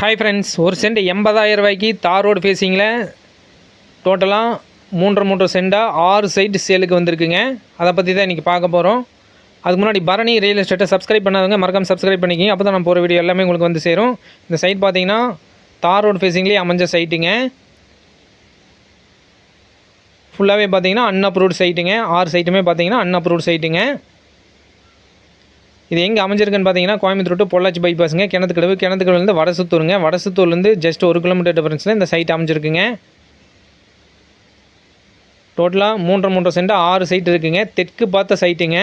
Hi friends ஒரு send எண்பதாயிரம் ரூபாய்க்கு தார் ரோடு ஃபேஸிங்கில் டோட்டலாக மூன்று மூன்று சென்டாக ஆறு சைட்டு சேலுக்கு வந்திருக்குங்க. அதை பற்றி தான் இன்றைக்கி பார்க்க போகிறோம் அதுக்கு முன்னாடி பரணி ரியல் எஸ்டேட்டை சப்ஸ்கிரைப் பண்ணாதவங்க மறக்காம சப்ஸ்கிரைப் பண்ணிக்கிங்க. அப்போ தான் நான் போகிற வீடியோ எல்லாமே உங்களுக்கு வந்து சேரும். இந்த சைட் பார்த்தீங்கன்னா தார் ரோடு ஃபேஸிங்லேயே அமைஞ்ச சைட்டுங்க ஃபுல்லாகவே பார்த்தீங்கன்னா அன்அப்ரூவ்டு சைட்டுங்க ஆறு சைட்டுமே பார்த்தீங்கன்னா அன்அப்ரூவ்டு சைட்டுங்க இது எங்கே அமைஞ்சிருக்குன்னு பார்த்தீங்கன்னா கோயம்புத்தூர் டு பொள்ளாச்சி பைபாஸுங்க கிணத்துக்கடவு கிணத்துக்கடவுலேருந்து வடசுத்தூருங்க வடசுத்தூர்லேருந்து ஜஸ்ட் ஒரு கிலோமீட்டர் டிஃபரன்ஸில் இந்த சைட் அமைஞ்சிருக்குங்க. டோட்டலாக மூன்றரை மூன்றரை சென்ட் ஆறு சைட் இருக்குங்க. தெற்கு பார்த்த சைட்டுங்க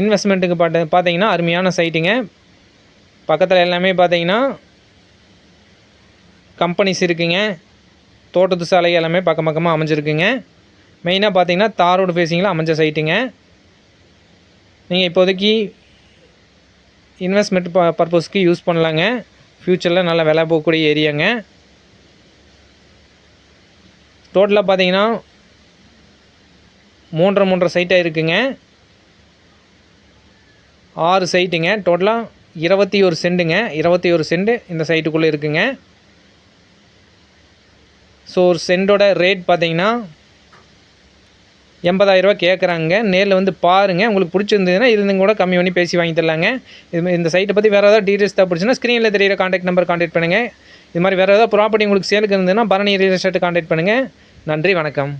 இன்வெஸ்ட்மெண்ட்டுக்கு பார்த்து பார்த்தீங்கன்னா அருமையான சைட்டுங்க பக்கத்தில் எல்லாமே பார்த்தீங்கன்னா கம்பெனிஸ் இருக்குங்க. தோட்டத்து சாலை எல்லாமே பக்கம் பக்கமாக அமைஞ்சிருக்குங்க. மெயினாக பார்த்தீங்கன்னா தாரோடு ஃபேஸிங்கில் அமைஞ்ச சைட்டுங்க நீங்கள் இப்போதைக்கு இன்வெஸ்ட்மெண்ட் ப பர்பஸ்க்கு யூஸ் பண்ணலாங்க. ஃப்யூச்சரில் நல்லா விலை போகக்கூடிய ஏரியாங்க டோட்டலாக பார்த்தீங்கன்னா மூன்றரை மூன்றரை சைட்டாக இருக்குங்க. ஆறு சைட்டுங்க டோட்டலாக இருபத்தி ஒரு செண்டுங்க இருபத்தி ஒரு செண்டு இந்த சைட்டுக்குள்ளே இருக்குங்க. ஸோ ஒரு சென்டோட ரேட் பார்த்தீங்கன்னா எண்பதாயிரரூவா கேட்குறாங்க நேரில் வந்து பாருங்கள் உங்களுக்கு பிடிச்சிருந்ததுன்னா இது கூட கம்மி பண்ணி பேசி வாங்கி தரலாங்க. இது மாதிரி இந்த சைட்டை பற்றி வேறு ஏதாவது டீட்டெயில்ஸ் தேவைப்படுச்சுன்னா ஸ்க்ரீனில் தெரியிற காண்டாக்ட் நம்பர் காண்டாக்ட் பண்ணுங்கள் இது மாதிரி வேறு ஏதாவது ப்ராப்பர்ட்டி உங்களுக்கு சேலுக்கு இருந்ததுன்னா பரணி ரியல் எஸ்டேட் காண்டாக்ட் பண்ணுங்கள் நன்றி வணக்கம்.